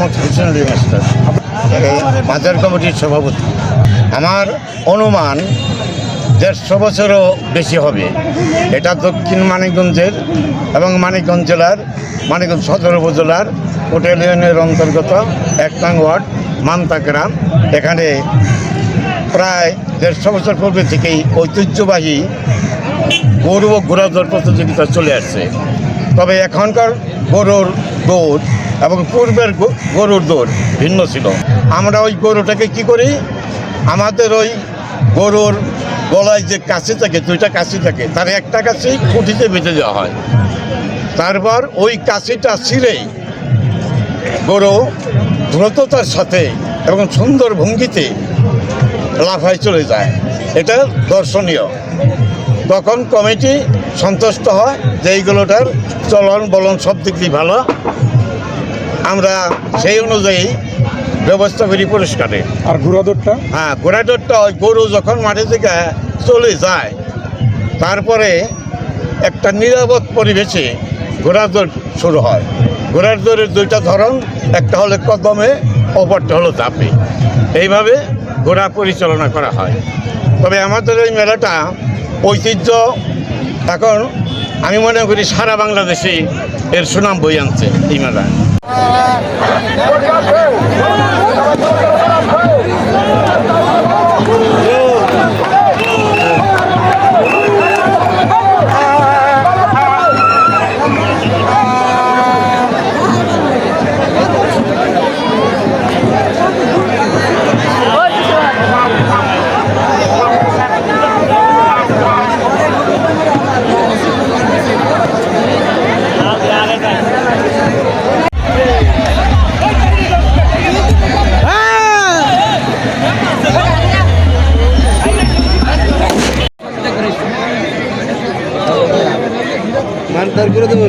Veterinary master, এই বাজার কমিটির সভাপতি। আমার অনুমান দেড়শো বছরও বেশি হবে। এটা দক্ষিণ মানিকগঞ্জের এবং মানিকগঞ্জ জেলার, মানিকগঞ্জ সদর উপজেলার হোটেল ইউনিয়নের অন্তর্গত এক নং ওয়ার্ড, মান্তা গ্রাম। এখানে প্রায় দেড়শো বছর পূর্বে থেকেই ঐতিহ্যবাহী গরু ও ঘোড়াদৌড় প্রতিযোগিতা চলে আসছে। তবে এখনকার গরুর দৌড় এবং পূর্বের গরুর দৌড় ভিন্ন ছিল। আমরা ওই গরুটাকে কি করি? আমাদের ওই গরুর গলায় যে কাশি থাকে, দুইটা কাশি থাকে, তার একটা কাশি খুঁটিতে বেঁধে দেওয়া হয়। তারপর ওই কাশিটা ছিঁড়েই গরু দ্রুততার সাথে এবং সুন্দর ভঙ্গিতে লাফায় চলে যায়। এটা দর্শনীয়। তখন কমিটি সন্তুষ্ট হয় যে এইগুলোটার চলন বলন সব দিক দিয়ে ভালো। আমরা সেই অনুযায়ী ব্যবস্থা করি পুরস্কারে। আর ঘোড়াদৌড়টা? হ্যাঁ ঘোড়াদৌড়টা ওই গরু যখন মাঠে থেকে চলে যায় তারপরে একটা নিরাপদ পরিবেশে ঘোড়ার দৌড় শুরু হয়। ঘোড়ার দৌড়ের দুইটা ধরন একটা হলো কদমে অপরটা হলো ধাপে। এইভাবে ঘোড়া পরিচালনা করা হয়। তবে আমাদের এই মেলাটা ঐতিহ্য। এখন আমি মনে করি সারা বাংলাদেশে এর সুনাম বই আনছে এই মেলা Uh, Work on her. করে দেবো।